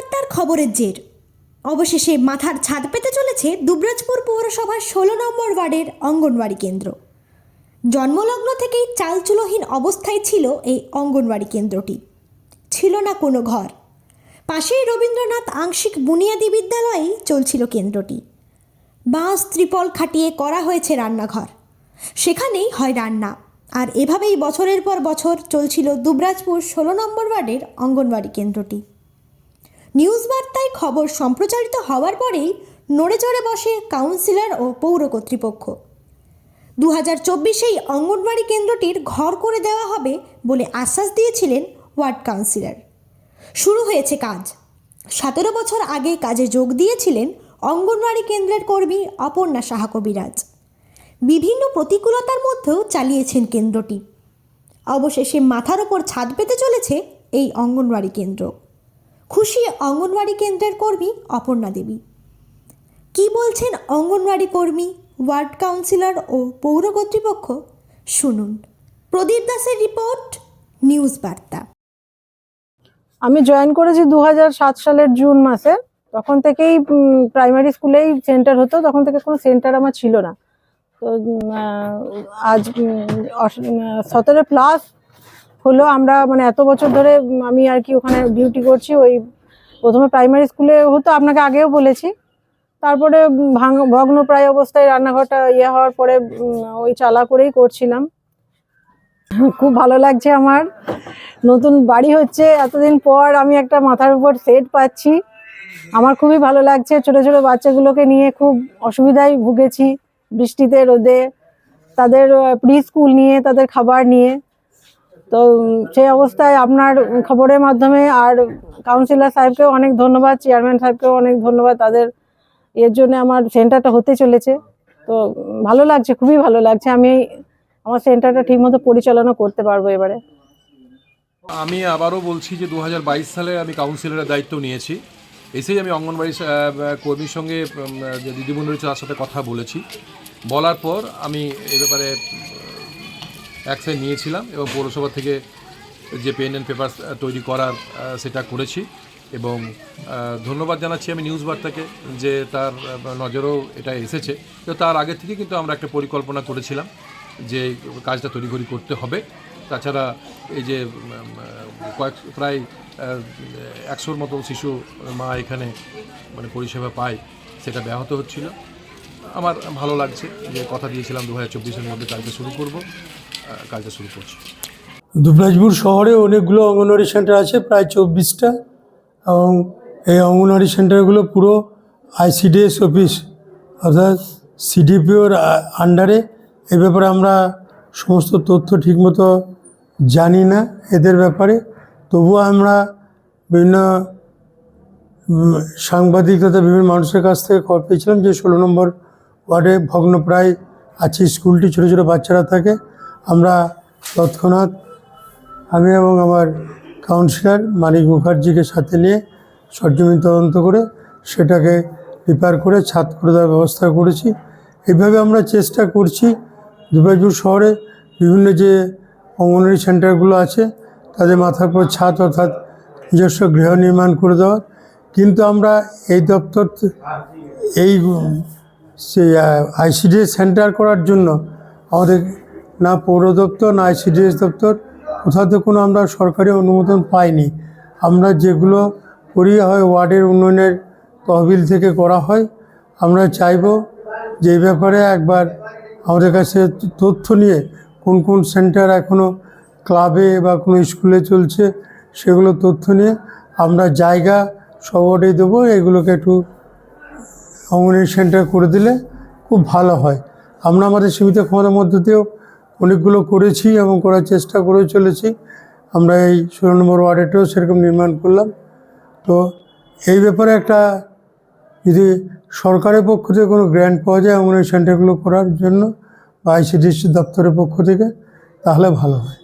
বার্তার খবরের জের। অবশেষে মাথার ছাদ পেতে চলেছে দুবরাজপুর পৌরসভার ষোলো নম্বর ওয়ার্ডের অঙ্গনওয়াড়ি কেন্দ্র। জন্মলগ্ন থেকেই চালচুলোহীন অবস্থায় ছিল এই অঙ্গনওয়াড়ি কেন্দ্রটি। ছিল না কোনো ঘর। পাশেই রবীন্দ্রনাথ আংশিক বুনিয়াদী বিদ্যালয়েই চলছিল কেন্দ্রটি। বাঁশ, ত্রিপল খাটিয়ে করা হয়েছে রান্নাঘর। সেখানেই হয় রান্না। আর এভাবেই বছরের পর বছর চলছিল দুবরাজপুর ষোলো নম্বর ওয়ার্ডের অঙ্গনওয়াড়ি কেন্দ্রটি। নিউজ বার্তায় খবর সম্প্রচারিত হওয়ার পরেই নড়ে চড়ে বসে কাউন্সিলর ও পৌর কর্তৃপক্ষ। দু হাজার চব্বিশেই অঙ্গনওয়াড়ি কেন্দ্রটির ঘর করে দেওয়া হবে বলে আশ্বাস দিয়েছিলেন ওয়ার্ড কাউন্সিলর। শুরু হয়েছে কাজ। সতেরো বছর আগে কাজে যোগ দিয়েছিলেন অঙ্গনওয়াড়ি কেন্দ্রের কর্মী অপর্ণা সাহা কবিরাজ। বিভিন্ন প্রতিকূলতার মধ্যেও চালিয়েছেন কেন্দ্রটি। অবশেষে মাথার ওপর ছাদ পেতে চলেছে এই অঙ্গনওয়াড়ি কেন্দ্র। খুশি অঙ্গনওয়াড়ি কেন্দ্রের কর্মী অপর্ণা দেবী। কি বলছেন অঙ্গনওয়াড়ি কর্মী, ওয়ার্ড কাউন্সিলর ও পৌর কর্তৃপক্ষ? শুনুন। প্রদীপ দাসের রিপোর্ট, নিউজ বার্তা। আমি জয়েন করেছি দু সালের জুন মাসে। তখন থেকেই প্রাইমারি স্কুলেই সেন্টার হতো। তখন থেকে কোনো সেন্টার আমার ছিল না। তো আজ সতেরো প্লাস হলো আমরা মানে এত বছর ধরে আমি আর কি ওখানে ডিউটি করছি, ওই প্রথমে প্রাইমারি স্কুলে হতো, আপনাকে আগেও বলেছি। তারপরে ভাঙ ভগ্ন প্রায় অবস্থায় রান্নাঘরটা ইয়ে হওয়ার পরে ওই চালা করেই করছিলাম। খুব ভালো লাগছে আমার। নতুন বাড়ি হচ্ছে, এতদিন পর আমি একটা মাথার উপর সেট পাচ্ছি। আমার খুবই ভালো লাগছে, ছোট ছোট বাচ্চাগুলোকে নিয়ে খুব অসুবিধায় ভুগেছি বৃষ্টিতে, রোদে। তাদের প্রি স্কুল নিয়ে, তাদের খাবার নিয়ে। তো সেই অবস্থায় আপনার খবরের মাধ্যমে আর কাউন্সিলর সাহেবকেও অনেক ধন্যবাদ চেয়ারম্যান সাহেবকেও অনেক ধন্যবাদ। তাদের এর জন্য আমার সেন্টারটা হতে চলেছে। তো ভালো লাগছে, খুবই ভালো লাগছে। আমি আমার সেন্টারটা ঠিকমতো পরিচালনা করতে পারব এবারে। আমি আবারও বলছি যে দু হাজার বাইশ সালে আমি কাউন্সিলরের দায়িত্ব নিয়েছি। এসেই আমি অঙ্গনবাড়ি কর্মীর সঙ্গে যে তার সাথে কথা বলেছি। বলার পর আমি এ ব্যাপারে অ্যাকশন নিয়েছিলাম এবং পৌরসভা থেকে যে পেন অ্যান্ড পেপার তৈরি করার সেটা করেছি এবং ধন্যবাদ জানাচ্ছি আমি নিউজ বার্তাকে যে তার নজরেও এটা এসেছে। তো তার আগে থেকে কিন্তু আমরা একটা পরিকল্পনা করেছিলাম যে কাজটা তড়িঘড়ি করতে হবে। তাছাড়া এই যে কয়েক, প্রায় একশোর মতো শিশু, মা এখানে মানে পরিষেবা পায়, সেটা ব্যাহত হচ্ছিল। আমার ভালো লাগছে যে কথা দিয়েছিলাম দু হাজার চব্বিশের মধ্যে কাজটা শুরু করব। কাজটা শুরু করছি। দুবরাজপুর শহরে অনেকগুলো অঙ্গনওয়াড়ি সেন্টার আছে, প্রায় চব্বিশটা। এবং এই অঙ্গনওয়াড়ি সেন্টারগুলো পুরো আইসিডিএস অফিস, অর্থাৎ সিডিপিওর আন্ডারে। এ ব্যাপারে আমরা সমস্ত তথ্য ঠিকমতো জানি না এদের ব্যাপারে। তবুও আমরা বিভিন্ন সাংবাদিক তথা বিভিন্ন মানুষের কাছ থেকে খবর পেয়েছিলাম যে ষোলো নম্বর ওয়ার্ডে ভগ্নপ্রায় আছে, স্কুলটি ছোটো ছোটো বাচ্চারা থাকে। আমরা তৎক্ষণাৎ আমি এবং আমার কাউন্সিলর মানিক মুখার্জিকে সাথে নিয়ে সরজমিন তদন্ত করে সেটাকে রিপেয়ার করে ছাদ করে দেওয়ার ব্যবস্থা করেছি। এইভাবে আমরা চেষ্টা করছি দুর্গাপুর শহরে বিভিন্ন যে অঙ্গনওয়াড়ি সেন্টারগুলো আছে, তাদের মাথার উপর ছাদ অর্থাৎ নিজস্ব গৃহ নির্মাণ করে দেওয়ার। কিন্তু আমরা এই দপ্তর, এই আইসিডিএস সেন্টার করার জন্য আমাদের না পৌর দপ্তর, না আইসিডিএস দপ্তর, কোথাও তো কোনো আমরা সরকারি অনুমোদন পাইনি। আমরা যেগুলো করি হয় ওয়ার্ডের উন্নয়নের তহবিল থেকে করা হয়। আমরা চাইব যে ব্যাপারে একবার আমাদের কাছে তথ্য নিয়ে কোন কোন সেন্টার এখনও ক্লাবে বা কোনো স্কুলে চলছে সেগুলো তথ্য নিয়ে আমরা জায়গা সব দেবো, এগুলোকে একটু অঙ্গনওয়াড়ি সেন্টার করে দিলে খুব ভালো হয়। আমরা আমাদের সীমিত ক্ষমতার মধ্যে দিয়েও অনেকগুলো করেছি এবং করার চেষ্টা করে চলেছি। আমরা এই ষোলো নম্বর ওয়ার্ডেটাও সেরকম নির্মাণ করলাম। তো এই ব্যাপারে একটা যদি সরকারের পক্ষ থেকে কোনো গ্র্যান্ট পাওয়া যায় অঙ্গনওয়াড়ি সেন্টারগুলো করার জন্য বা আইসিডিসি দপ্তরের পক্ষ থেকে, তাহলে ভালো হয়।